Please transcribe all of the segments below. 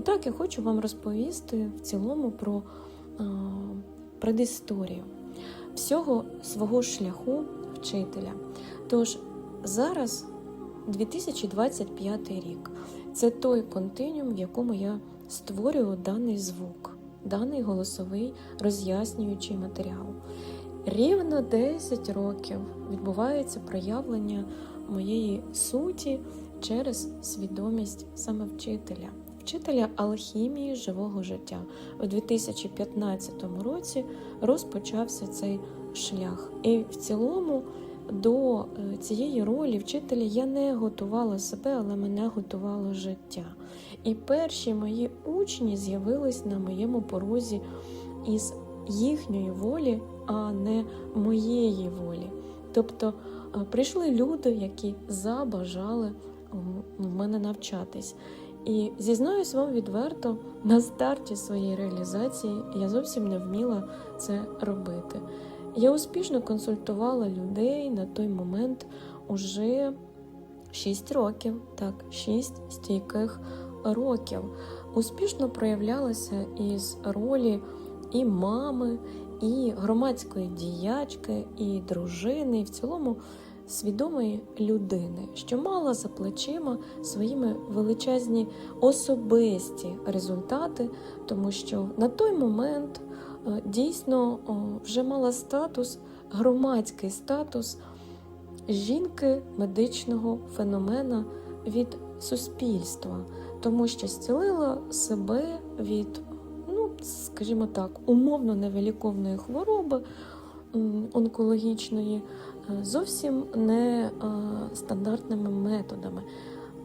І так я хочу вам розповісти в цілому про предісторію всього свого шляху вчителя. Тож зараз 2025 рік це той континуум, в якому я створюю даний звук, даний голосовий роз'яснюючий матеріал. Рівно 10 років відбувається проявлення моєї суті через свідомість саме вчителя, вчителя алхімії живого життя. У 2015 році розпочався цей шлях. І в цілому до е, цієї ролі вчителя я не готувала себе, але мене готувало життя. І перші мої учні з'явились на моєму порозі із їхньої волі, а не моєї волі. Тобто е, прийшли люди, які забажали в мене навчатись. І зізнаюсь вам відверто, на старті своєї реалізації я зовсім не вміла це робити. Я успішно консультувала людей на той момент уже 6 років, так, 6 стійких років. Успішно проявлялася із ролі і мами, і громадської діячки, і дружини, і в цілому свідомої людини, що мала за плечима своїми величезні особисті результати, тому що на той момент е, дійсно вже мала статус, громадський статус жінки медичного феномена від суспільства, тому що зцілила себе від, ну, скажімо так, умовно невиліковної хвороби онкологічної зовсім не е, стандартними методами,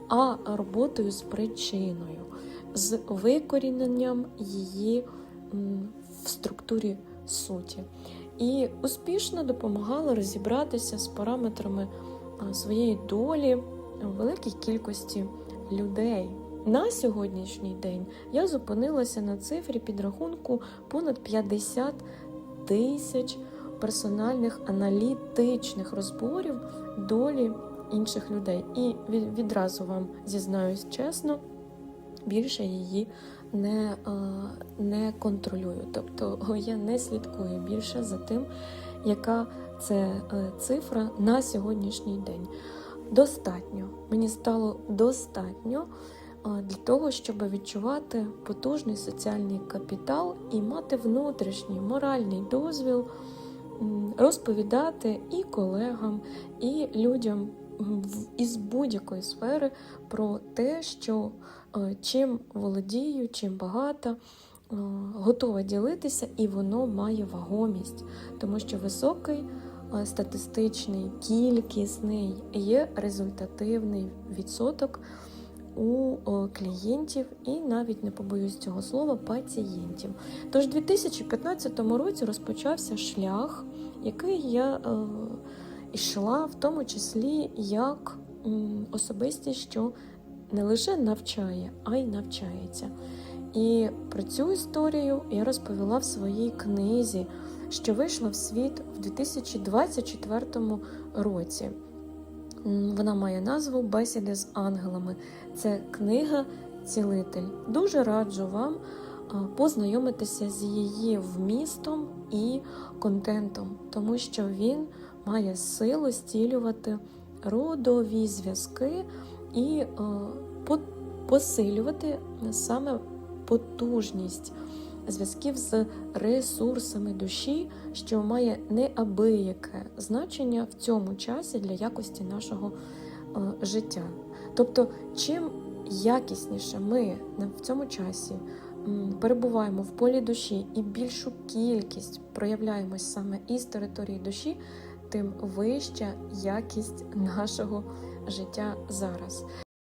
а роботою з причиною, з викоріненням її в структурі суті. І успішно допомагала розібратися з параметрами своєї долі великій кількості людей. На сьогоднішній день я зупинилася на цифрі підрахунку понад 50 тисяч персональних аналітичних розборів долі інших людей. І відразу вам зізнаюсь чесно, більше її не, не контролюю. Тобто я не слідкую більше за тим, яка це е, цифра на сьогоднішній день. Достатньо. Мені стало достатньо для того, щоб відчувати потужний соціальний капітал і мати внутрішній моральний дозвіл розповідати і колегам, і людям із будь-якої сфери про те, що е, чим володію, чим багато, е, готова ділитися, і воно має вагомість, тому що високий е, статистичний, кількісний є результативний відсоток у е, клієнтів і навіть не побоюсь цього слова пацієнтів. Тож у 2015 році розпочався шлях, який я е, йшла, в тому числі як особистість, що не лише навчає, а й навчається. І про цю історію я розповіла в своїй книзі, що вийшла в світ в 2024 році. Вона має назву Бесіди з ангелами. Це книга Цілитель. Дуже раджу вам познайомитися з її вмістом і контентом, тому що він має силу стілювати родові зв'язки і посилювати саме потужність зв'язків з ресурсами душі, що має неабияке значення в цьому часі для якості нашого е, життя. Тобто, чим якісніше ми в цьому часі перебуваємо в полі душі і більшу кількість проявляємось саме із території душі, тим вища якість нашого життя зараз.